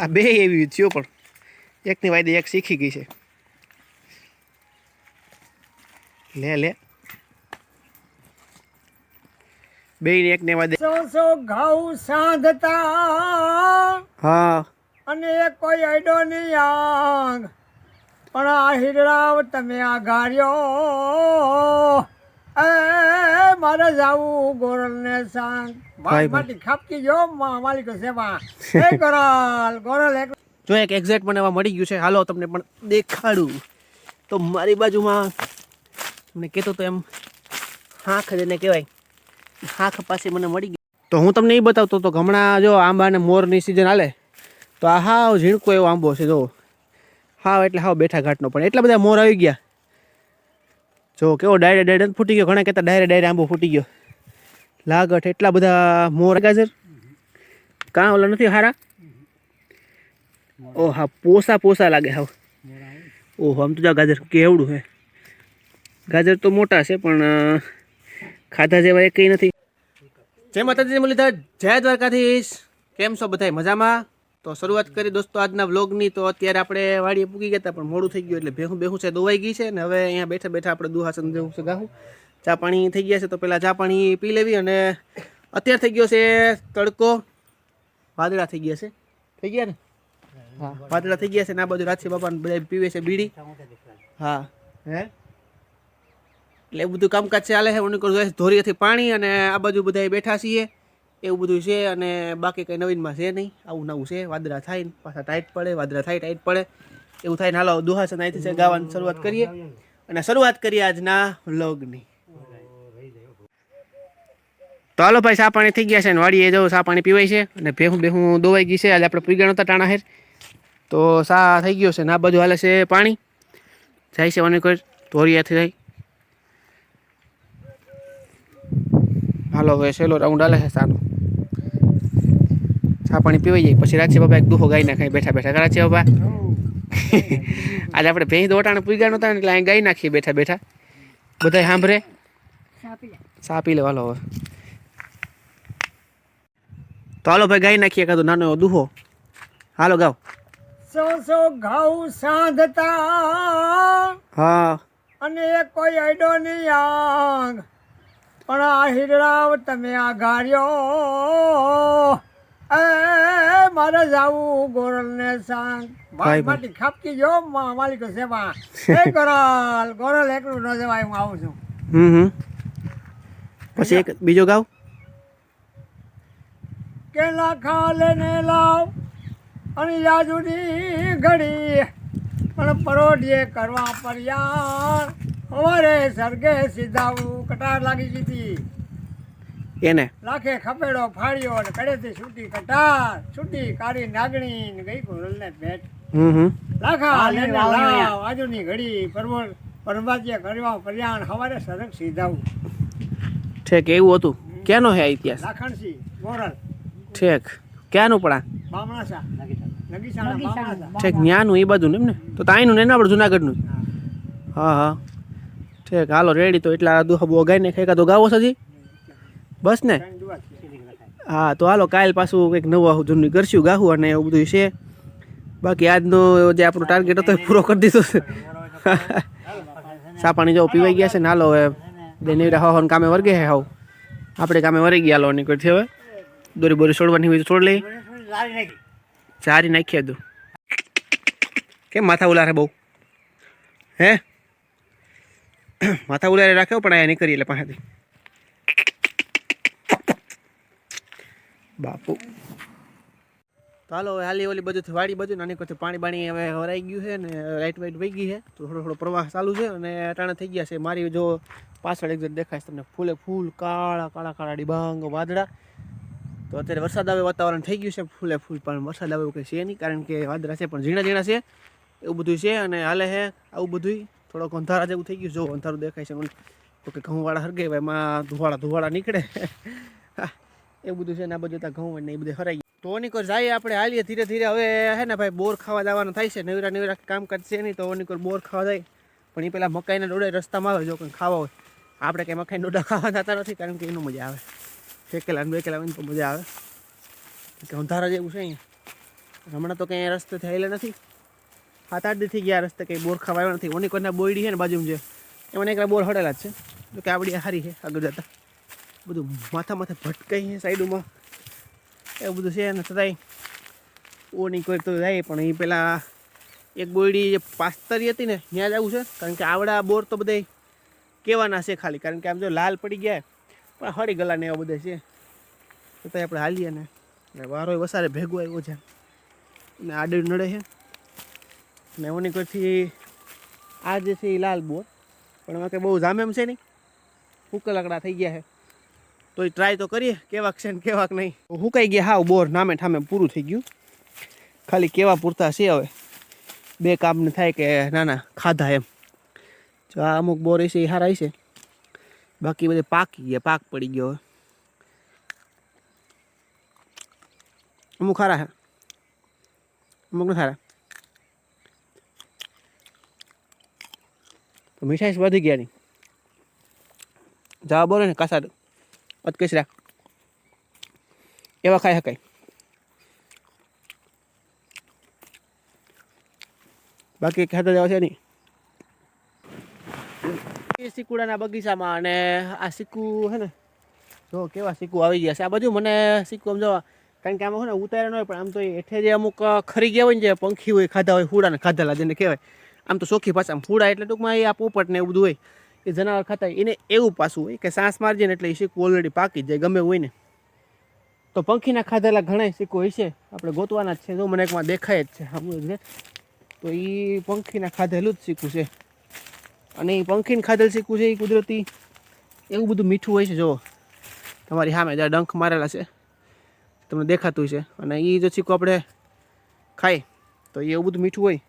હા બે એવી થયો પણ. એકની વાયદે એક શીખી ગઈ છે. લે લે. બે એકને વાદે સો સો ઘઉં સાંધતા. હા. અને એ કોઈ અડો નહીં આંગ. પણ આ હિરડાવ તમે આ ગાર્યો. મારે જાવું ગોરલ ને સાંગ ભાઈ, માટી ખાપકી જો માલિક સેવા. એ ગોરલ ગોરલ એક જો એક એક્ઝેક્ટ મને એવા મળી ગયું છે. હાલો તમને પણ દેખાડું. તો મારી બાજુમાં તમને કહેતો તો એમ હાંખ જેને કહેવાય. હાંખ પાસે મને મળી ગયું તો હું તમને એ બતાવતો તો હમણાં જો આંબા અને મોરની સિઝન હાલે તો આ હાવ ઝીણકો એવો આંબો છે જો હાવ એટલે હાવ બેઠા ઘાટનો પણ. એટલા બધા મોર આવી ગયા. જો કેવો ડાયરે ડાયરે ફૂટી ગયો ઘણા કહેતા ડાયરે ડાયરે આંબો ફૂટી ગયો. લાગટ એટલા બધા મોર ગાજર કાં ઓલા નથી હારા? ઓ હા પોસા પોસા લાગે હાવ. ઓહો આમ તો જા ગાજર કેવડું હે. ગાજર તો મોટા છે પણ ખાધા જેવા એ કંઈ નથી. જય માતાજી મુરલીધર જય દ્વારકાધીશ. કેમ છો બધાય? મજામાં? તો શરૂઆત કરી દોસ્તો આજના વ્લોગની. તો અત્યારે આપણે વાડીએ પૂકી ગયા પણ મોડું થઈ ગયું એટલે ભેહું બેહું છે દોવાઈ ગઈ છે. ને હવે અહીંયા બેઠા બેઠા આપણે દુહાસન જેવું છે, ગાહું. ચા પાણી થઈ ગયા છે, તો પહેલાં ચા પાણી પી લેવી અને અત્યારે થઈ ગયો છે તડકો. વાદળા થઈ ગયા છે. થઈ ગયા ને? હા, વાદળા થઈ ગયા છે ને આ બાજુ રાતસી બાપા બધા પીવે છે બીડી. હા. હે? એટલે બધું કામકાજ ચાલે છે ઉનીકોર ધોરીએથી પાણી અને આ બાજુ બધા બેઠા છીએ. એવું બધું છે અને બાકી કંઈ નવીનમાં છે નહીં. આવું નવું છે. વાદરા થાય ને, પાછા ટાઈટ પડે વાદરા થાય, ટાઈટ પડે. એવું થાય ને હાલો, દુહાસન અહીંથી છે, ગાવાની શરૂઆત કરીએ. અને શરૂઆત કરીએ આજના વ્લોગની. તો હાલો ભાઈ સા પાણી થઈ ગયા છે ને વાડીએ જવું, ચા પાણી પીવાય છે. અને ભેહું બેહું દોવાઈ ગઈ છે. આજે આપણે પીગા હતા ટાણા હેર તો સા થઈ ગયો છે ને આ બાજુ હાલે છે પાણી. જાય છે અનેક ધોરિયાથી જાય. હાલો, હવે છેલ્લો રાઉન્ડ હાલે છે સાનો. ચા પાણી પીવાઈ જાય. પછી રાજી બાબા એક દુહો ગાઈ નાખાય બેઠા બેઠા. રાજી બાબા? આજે આપણે ભેંસ દોટાણે પૂગ્યા નહોતા ને એટલે અહીં ગાઈ નાખીએ બેઠા બેઠા. બધા સાંભળે? ચા પી લે. હાલો હવે. તો હાલો ભાઈ ગાઈ નાખીએ કાતો નાનો એવો દુહો. હાલો ગાવ સો સો ઘઉં સાંધતા. હા. અને એ કોઈ અડો નહીં આંગ. પણ આ હિરડાવ તમે આ ગાર્યો મારે જાવું ગોરલ ને સાંગ ભાઈ, માટી ખાપકી જો માલિકો સેવા એ ગોરલ ગોરલ એકલું ન જવાય હું આવું છું. હમ હમ. પછી એક બીજો ગાવ? કેલા ખાલે ને લાવ અને યાદુની ઘડી. પણ પરોઢીએ કરવા પર્યાણ અમારે સરગે સીધા કટાર લાગી ગઈ એને? લાખે ખપેડો ફાડ્યો અને કડેથી છૂટી કટાર છૂટી કાળી નાગણી ને ગઈ કુરલને ભેટ. હમ હમ. લાખા લેને લાવ આજુની ઘડી પરવર પરબાજ્ય કરવા કલ્યાણ હવારે સરક સીધાવું. ઠેક એવું હતું. ક્યાંનો હે ઇતિહાસ? લાખણસી ગોરલ. ઠેક. ક્યાંનું પણ આ બામણાસા. ઠેક ન્યાનું એ બાજુ એમ ને તો તાઈનું ને એના આપણે જુનાગઢનું. હા. હા ઠેક હાલો રેડી તો એટલા દુહબો ગાઈને ખાઈ તો ગાવો હજી બસ ને? હા, તો હાલો, કાલ પાછું કંઈક નવું જૂનું કરશું, ગાહું અને એવું બધું છે. બાકી આજનો જે આપણો ટાર્ગેટ હતો એ પૂરો કરી દીધો છે. સા પાણી જો પીવાઈ ગયા છે ને, હાલો, હવે બે નેવરા હોવાનું કામે વર્ગે હે હાવ. આપણે કામે વરી ગયા, હાલો નીકળથી હવે. દોરી બોરી છોડવાની હોય તો છોડ લઈ ચારી નાખીએ દો કેમ માથા ઉલારે બહુ? હે? માથા ઉલારે રાખ્યો પણ અહીંયા નીકળી એટલે પાસેથી. બાપુ. ચાલો, હવે હાલી ઓલી બધું વાડી બધું નાની કરતી પાણી બાણી હવે વરાઈ ગયું છે ને લાઇટ વાઇટ વહી ગઈ છે, તો થોડો થોડો પ્રવાહ ચાલુ છે અને અટાણે થઈ ગયા છે. મારી જો પાછળ એક દેખાય તમને, ફૂલે ફૂલ કાળા કાળા કાળા ડિબાંગ વાદળા. તો અત્યારે વરસાદ આવે, વાતાવરણ થઈ ગયું છે, ફૂલે ફૂલ, પણ વરસાદ આવે એવું કંઈ છે નહીં, કારણ કે વાદળા છે, પણ ઝીણા ઝીણા છે, એવું બધું છે અને હાલે છે આવું બધું થોડોક અંધારા જેવું થઈ ગયું જો અંધારું દેખાય છે મને. તો કે ઘઉંવાળા હરગે એમાં ધુવાળા ધુવાળા નીકળે. એવું બધું છે ને આ બધું ત્યાં ઘઉં ને એ બધું હરાઈ તો ઓનીકોર જાય આપણે હાલીએ ધીરે ધીરે. હવે હે ને ભાઈ, બોર ખાવા જવાનું થાય છે. નવીરા નવીરા કામ કરશે નહીં તો ઓનિકોર બોર ખાવા જાય. પણ એ પેલા મકાઈના ડોડે રસ્તામાં આવે, જો કંઈ ખાવા હોય. આપણે કંઈ મકાઈ ડોડા ખાવા જતા નથી કારણ કે એનું મજા આવે. શેકેલા ને બેકેલા હોય તો મજા આવે. અંધારા જેવું છે અહીંયા. હમણાં તો કંઈ રસ્તે થયેલા નથી. સાત આઠ દીથી ગયા રસ્તે કંઈ બોર ખાવા આવ્યા નથી. ઓનિકોરના બોયડી છે ને બાજુમાં જે. એમાં એકલા બોર હડેલા જ છે. તો કે આવડી સારી છે આગળ જતા. બધું માથા માથે ભટકાઈ છે સાઈડમાં. એવું બધું છે, ને છતાંય ઓની કોઈ તો જાય, પણ એ પેલા એક બોયડી જે પાસ્તરી હતી ને, ત્યાં જ આવું છે. કારણ કે આવડા બોર તો બધા કેવાના છે ખાલી. કારણ કે આમ જો લાલ પડી ગયા પણ હળી ગલાને એવા બધા છે. છતાંય આપણે હાલીએ ને. ને વારો વસારે ભેગો આવ્યો છે. ને આડે નડે છે. ને ઓની કોઈથી આ જે છે એ લાલ બોર. પણ એમાં કંઈ બહુ જામેમ છે નહીં. હુકલકડા થઈ ગયા છે. તો ટ્રાય તો કરીએ, કેવાક છે ને કેવાક નહીં. હુકાઈ ગયા, હાવ બોર, નામે ઠામે પૂરું થઈ ગયું. ખાલી કેવા પૂરતા છે હવે. બે કામને થાય કે ના ના ખાધા એમ. જો આ અમુક બોર છે એ સારા છે. બાકી બધે પાકી ગયા, પાક પડી ગયો હવે. અમુક સારા છે. અમુક નથી સારા તો મીઠાઈ વધી ગયા નહીં જવા બોલે ને કાસા અતકેસરા એવા ખાઈ શકાય. બાકી ખાતા જવા છે નહીં. સિકુડાના બગીચામાં અને આ સિક્કુ છે ને, જો કેવા સિક્કુ આવી ગયા છે. આ બધું મને સિક્કુ આમ જોવા કારણ કે આમાં છે ને ઉતાર્યા ન હોય, પણ આમ તો એઠે જે અમુક ખરી ગયા હોય ને જે પંખી હોય, ખાધા હોય ફૂડાને ખાધેલા જેને કહેવાય, આમ તો સોખી પાછા આમ ફૂડા એટલે ટૂંકમાં એ આ પોપટ ને એવું બધું હોય. એ જનાવર ખાતા એને એવું પાછું હોય કે સાસ મારજે ને એટલે એ સિક્કો ઓલરેડી પાકી જાય, ગમે હોય ને. તો પંખીના ખાધેલા ઘણા સિક્કો છે. આપણે ગોતવાના જ છે, જો મને એકમાં દેખાય જ છે સામું તો એ પંખીના ખાધેલું જ સિક્કું છે. અને એ પંખીને ખાધેલ સિક્કું છે એ કુદરતી. એવું બધું મીઠું હોય છે જો તમારી સામે જ્યાં ડંખ મારેલા છે, તમને દેખાતું છે અને એ જો સિક્કો આપણે ખાય, તો એ એવું બધું મીઠું હોય.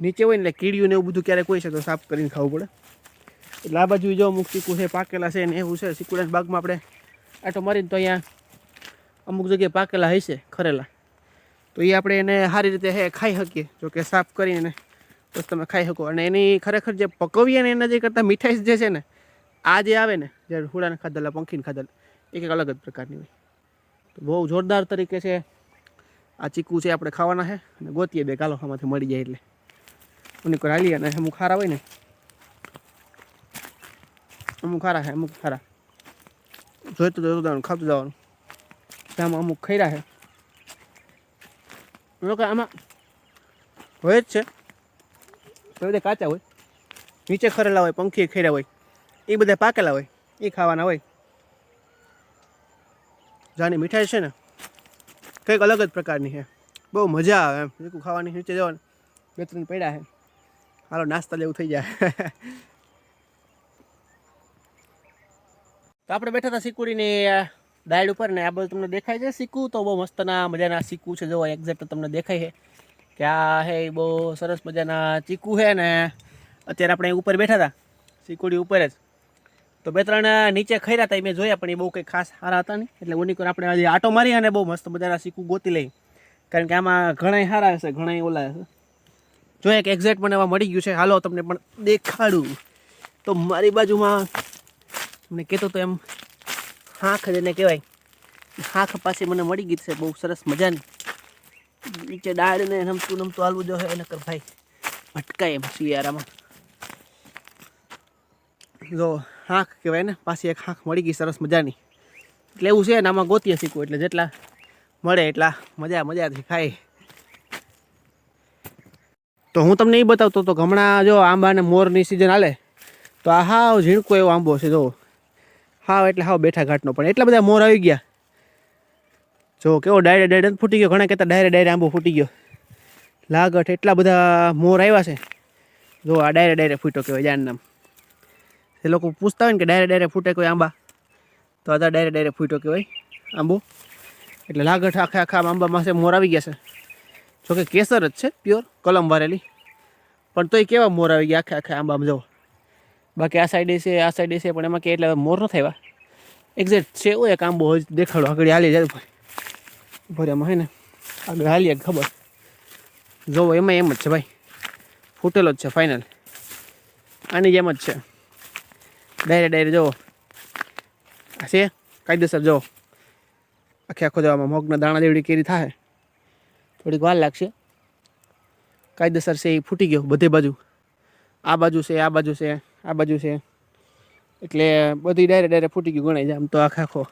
નીચે હોય ને એટલે કીડીયું ને એવું બધું ક્યારેક હોય છે, તો સાફ કરીને ખાવું પડે. એટલે આ બાજુ જો અમુક ચીકુ છે, પાકેલા છે ને એવું છે ચીકુડા બાગમાં આપણે આટો મારીને તો અહીંયા અમુક જગ્યાએ પાકેલા હશે, ખરેલા. તો એ આપણે એને સારી રીતે હે, ખાઈ શકીએ, જો કે સાફ કરીને બસ તમે ખાઈ શકો. અને એની ખરેખર જે પકવીએ ને એના જે કરતાં મીઠાઈ જે છે ને, આ જે આવે ને, જે હુડાને ખાધેલા, પંખીને ખાધેલા એક એક અલગ જ પ્રકારની હોય. તો બહુ જોરદાર તરીકે છે, આ ચીકુ છે આપણે ખાવાના છે, અને ગોતીએ બે ગાલો આમાંથી મળી જાય એટલે. અમુક હાલી અને અમુક ખારા હોય ને અમુક ખારા છે અમુક ખારા જોઈતું જોઈતું જવાનું ખાતું જવાનું. આમાં અમુક ખૈરા છે લોકો આમાં હોય જ છે. બધા કાચા હોય. નીચે ખરેલા હોય, પંખી ખેડા હોય. એ બધા પાકેલા હોય. એ ખાવાના હોય. જાની મીઠાઈ છે ને, કંઈક અલગ જ પ્રકારની છે બહુ મજા આવે એમ. ચીકુ ખાવાની, નીચે જવાનું. બે ત્રણ પડ્યા છે હાલો, નાસ્તા જેવું થઈ જાય. તો આપણે બેઠા હતા સિકુડીની ડાયડ ઉપર ને આ બધું તમને દેખાય છે. સિક્કુ તો બહુ મસ્તના, મજાના સિક્કુ છે. જો એક્ઝેક્ટ તમને દેખાય છે કે આ હે બહુ સરસ મજાના ચીકુ છે ને. અત્યારે આપણે ઉપર બેઠા હતા સિકુડી ઉપર જ. તો બે ત્રણ નીચે ખર્યા હતા, એ મેં જોયા, પણ એ બહુ કંઈ ખાસ સારા હતા નહીં. એટલે ઓની પર આપણે હજી આટો મારી અને બહુ મસ્ત મજાના સિક્કુ ગોતી લઈ કારણ કે આમાં ઘણાય સારા હશે ઘણા ઓલા હશે. જો એક એક્ઝેક્ટ મને એવા મળી ગયું છે. હાલો, તમને પણ દેખાડું. તો મારી બાજુમાં તમને કહેતો તો એમ હાંખ જેને કહેવાય. હાંખ પાસે મને મળી ગઈ છે, બહુ સરસ મજાની. નીચે ડાળને નમતું નમતું હાલવું જો એને કર ભાઈ ભટકાય એમ શિયારામાં જો હાંખ કહેવાય ને, પાછી એક હાંખ મળી ગઈ સરસ મજાની. એટલે એવું છે ને, આમાં ગોતીએ શીખવું, એટલે જેટલા મળે એટલા મજા મજાથી ખાય. તો હું તમને એ બતાવતો તો હમણાં જો આંબા ને મોરની સિઝન હાલે, તો આ હાવ ઝીણકો એવો આંબો છે, જો. હાવ એટલે હાવ બેઠા ઘાટનો પણ. એટલા બધા મોર આવી ગયા. જો, કેવો ડાયરે ડાયરે ફૂટી ગયો. ઘણા કહેતા ડાયરે ડાયરે આંબો ફૂટી ગયો. લાગઠ, એટલા બધા મોર આવ્યા છે. જો, આ ડાયરે ડાયરે ફૂટ્યો કહેવાય જાણ નામ. એ લોકો પૂછતા હોય ને કે ડાયરે ડાયરે ફૂટે કોઈ આંબા? તો આ ડાયરે ડાયરે ફૂટો કહેવાય, આંબો. એટલે લાગઠ આખા આખા આંબામાં છે, મોર આવી ગયા છે. જોકે કેસર જ છે પ્યોર કલમ વારેલી. પણ તોય કેવા મોર આવી ગયા આખા આખા આંબામાં જવો બાકી આ સાઈડે છે, આ સાઈડે છે, પણ એમાં કે એટલે મોર નથી થયા એક્ઝેક્ટ છે હોય કામ બહુ હોય દેખાડો. આગળ હાલી જાય ભાઈ ભરે એમાં હે ને, આગળ હાલીએ ખબર. જોવો એમાં એમ જ છે ભાઈ. ફૂટેલો જ છે ફાઇનલ આની જેમ જ છે. ડાયરે ડાયરે જુઓ આ છે? કાયદેસર જુઓ આખે આખો જવામાં મગના દાણા જેવડી કેરી થાય થોડીક વાર લાગશે. કાયદેસર છે એ ફૂટી ગયો, બધે બાજુ. આ બાજુ છે, આ બાજુ છે, આ બાજુ છે. એટલે બધી ડાયરેક્ટ ડાયરેક્ટ ફૂટી ગયું, ગણાય જાય આમ તો આખા આખો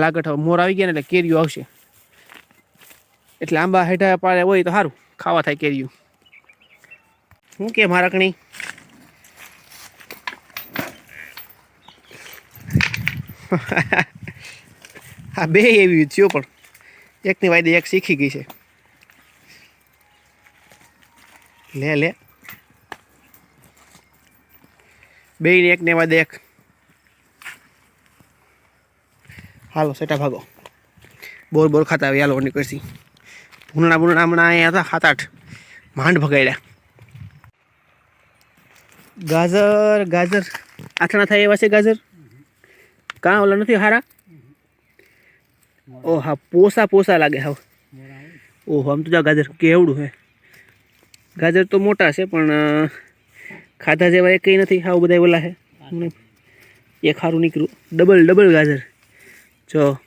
લાગટ મોર આવી ગયા ને એટલે કેરીઓ આવશે. એટલે આંબા હેઠા પાડે હોય તો સારું, ખાવા થાય કેરીયું શું કે મારાકણી હા બે એવી થયો પણ. એકની વાયદે એક શીખી ગઈ છે. લે લે. બે ને એક ને એવા એક હાલો સેટા ભાગો. બોર બોર ખાતા આવી હાલો નીકળશી ભૂનણા ભૂનણા હમણાં અહીંયા હતા સાત આઠ. માંડ ભગાડ્યા. ગાજર ગાજર. આથણા થાય એવા છે ગાજર? કાં ઓલા નથી હારા? ઓ હા પોસા પોસા લાગે હાવ. ઓહો આમ તો જા ગાજર કેવડું હે. ગાજર તો મોટા છે પણ ખાધા જેવા એ કંઈ નથી, આવું બધા ઓલા છે એ સારું નીકળ્યું. ડબલ ડબલ ગાજર. જો.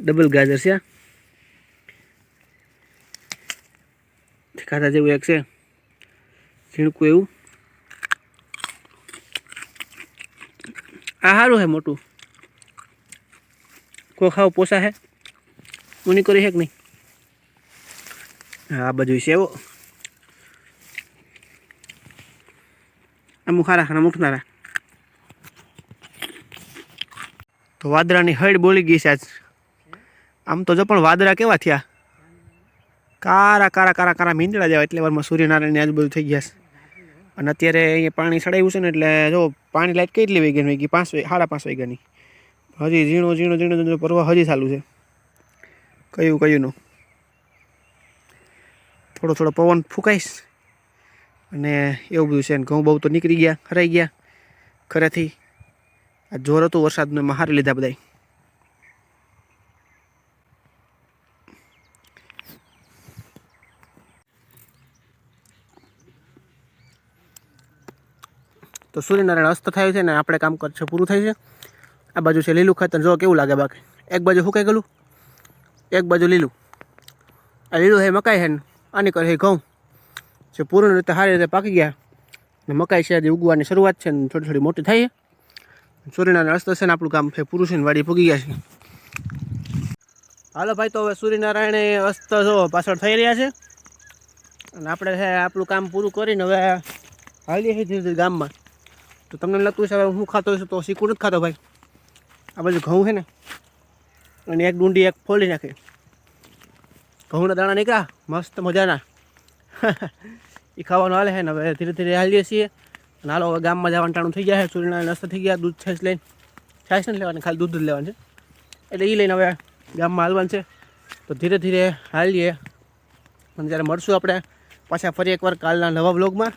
ડબલ ગાજર છે ખાધા જેવું એક છે. ઝીણકું એવું. આ સારું હે મોટું. કોઈ ખાવ પોસા હે? ઉની કરી હે કે નહીં? હા આ બાજુ છે અમુક મુઠનારા તો વાદરાની હળ બોલી ગઈ છે આજ. આમ તો જો પણ વાદરા કેવા થયા? કારા કારા કારા કારા મીંદડા જેવા એટલે વારમાં સૂર્યનારાયણની આજુબાજુ થઈ ગયા છે. અને અત્યારે અહીંયા પાણી ચડાવ્યું છે ને એટલે જો પાણી લાઈટ કેટલી વાગ્યાની વાગી? પાંચ સાડા પાંચ વાગ્યાની. હજી ઝીણો ઝીણો ઝીણો ઝીણો પરવા હજી ચાલુ છે. કયું, કયુંનું? થોડો થોડો પવન ફૂંકાઈશ. અને એવું બધું છે. ને ઘઉં બહુ તો નીકળી ગયા ખરાઈ ગયા. ખરેથી આ જોર હતું વરસાદનું, એમાં હારી લીધા બધા તો સૂર્યનારાયણ અસ્ત થયું છે ને આપણે કામ કરશે પૂરું થાય છે. આ બાજુ છે લીલું ખાતર. જો કેવું લાગે બાકી? એક બાજુ સુકાઈ ગયેલું, એક બાજુ લીલું. આ લીલું હે, મકાઈ હે આની કરે છે ઘઉં. જે પૂર્ણ રીતે સારી રીતે પાકી ગયા. ને મકાઈ છે ઉગવાની શરૂઆત છે ને થોડી થોડી મોટી થઈ છે સૂર્યનારાયણ અસ્ત છે ને આપણું કામ છે, પુરુષની વાડી પૂગી ગયા છે. હાલો ભાઈ, તો હવે સૂર્યનારાયણ અસ્ત જો પાછળ થઈ રહ્યા છે. અને આપણે છે, આપણું કામ પૂરું કરીને હવે હાલીએ છીએ ધીરે ધીરે ગામમાં. તો તમને લાગતું છે હવે હું ખાતો હશે તો શીખું નથી ખાતો ભાઈ. આ બાજુ ઘઉં છે ને, અને એક ડુંડી એક ફોલી નાખી. ઘઉંના દાણા નીકળ્યા, મસ્ત મજાના. એ ખાવાનું હાલે છે ને હવે ધીરે ધીરે હાલીએ છીએ. અને હાલો હવે ગામમાં જવાનું ટાણું થઈ ગયા છે સૂર્યનારાયણ અસ્ત થઈ ગયા, દૂધ છાશ લઈને. છાશ નથી લેવાની, ખાલી દૂધ જ લેવાનું છે. એટલે એ લઈને હવે ગામમાં હાલવાનું છે. તો ધીરે ધીરે હાલીએ. અને જ્યારે મળશું આપણે પાછા ફરી એકવાર કાલના નવા બ્લોગમાં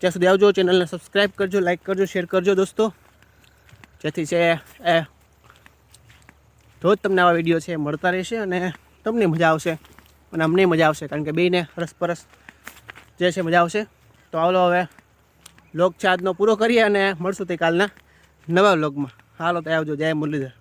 ત્યાં સુધી આવજો, ચેનલને સબસ્ક્રાઈબ કરજો લાઈક કરજો શેર કરજો દોસ્તો. જેથી છે એ રોજ તમને આવા વીડિયો છે, મળતા રહેશે અને તમને મજા આવશે. અને અમને મજા આવશે, કારણ કે બેયને રસપરસ જે છે મજા આવશે. તો આવલો હવે લોક છે આજનો પૂરો કરીએ અને મળશું તે કાલના નવા વ્લોગમાં હાલો તો આવજો, જય મુરલીધર.